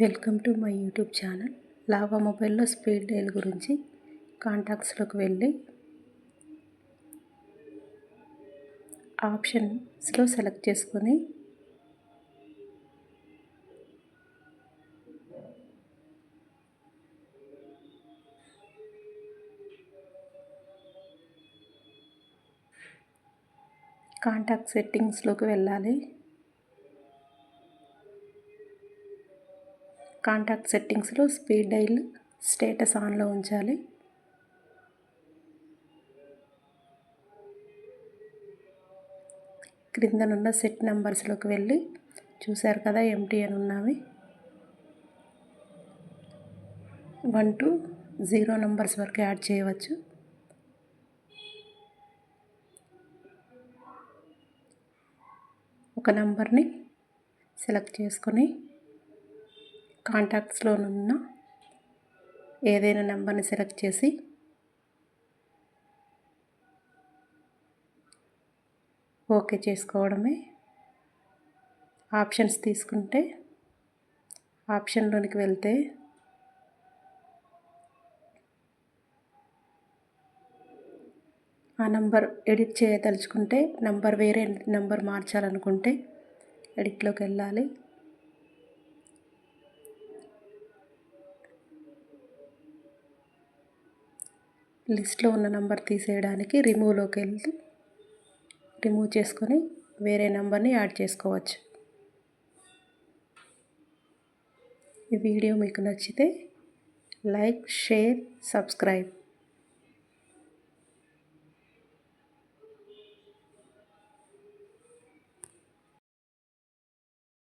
Welcome to my YouTube channel. Lava మొబైల్లో speed dial గురించి కాంటాక్ట్స్లోకి వెళ్ళి ఆప్షన్స్లో సెలెక్ట్ చేసుకొని కాంటాక్ట్ సెట్టింగ్స్లోకి వెళ్ళాలి. కాంటాక్ట్ సెట్టింగ్స్లో స్పీడ్ డైల్ స్టేటస్ ఆన్లో ఉంచాలి. క్రిందనున్న సెట్ నెంబర్స్లోకి వెళ్ళి చూశారు కదా ఎంటీ అని ఉన్నవి. వన్ టు జీరో నెంబర్స్ వరకు యాడ్ చేయవచ్చు. ఒక నెంబర్ని సెలెక్ట్ చేసుకొని కాంటాక్ట్స్లోనున్న ఏదైనా నెంబర్ని సెలెక్ట్ చేసి ఓకే చేసుకోవడమే. ఆప్షన్స్ తీసుకుంటే ఆప్షన్లోనికి వెళ్తే ఆ నంబర్ ఎడిట్ చేయదలుచుకుంటే నంబర్ వేరే నెంబర్ మార్చాలనుకుంటే ఎడిట్లోకి వెళ్ళాలి. లిస్ట్లో ఉన్న నెంబర్ తీసేయడానికి రిమూవ్లోకి వెళ్ళి రిమూవ్ చేసుకొని వేరే నెంబర్ని యాడ్ చేసుకోవచ్చు. ఈ వీడియో మీకు నచ్చితే లైక్ షేర్ సబ్స్క్రైబ్.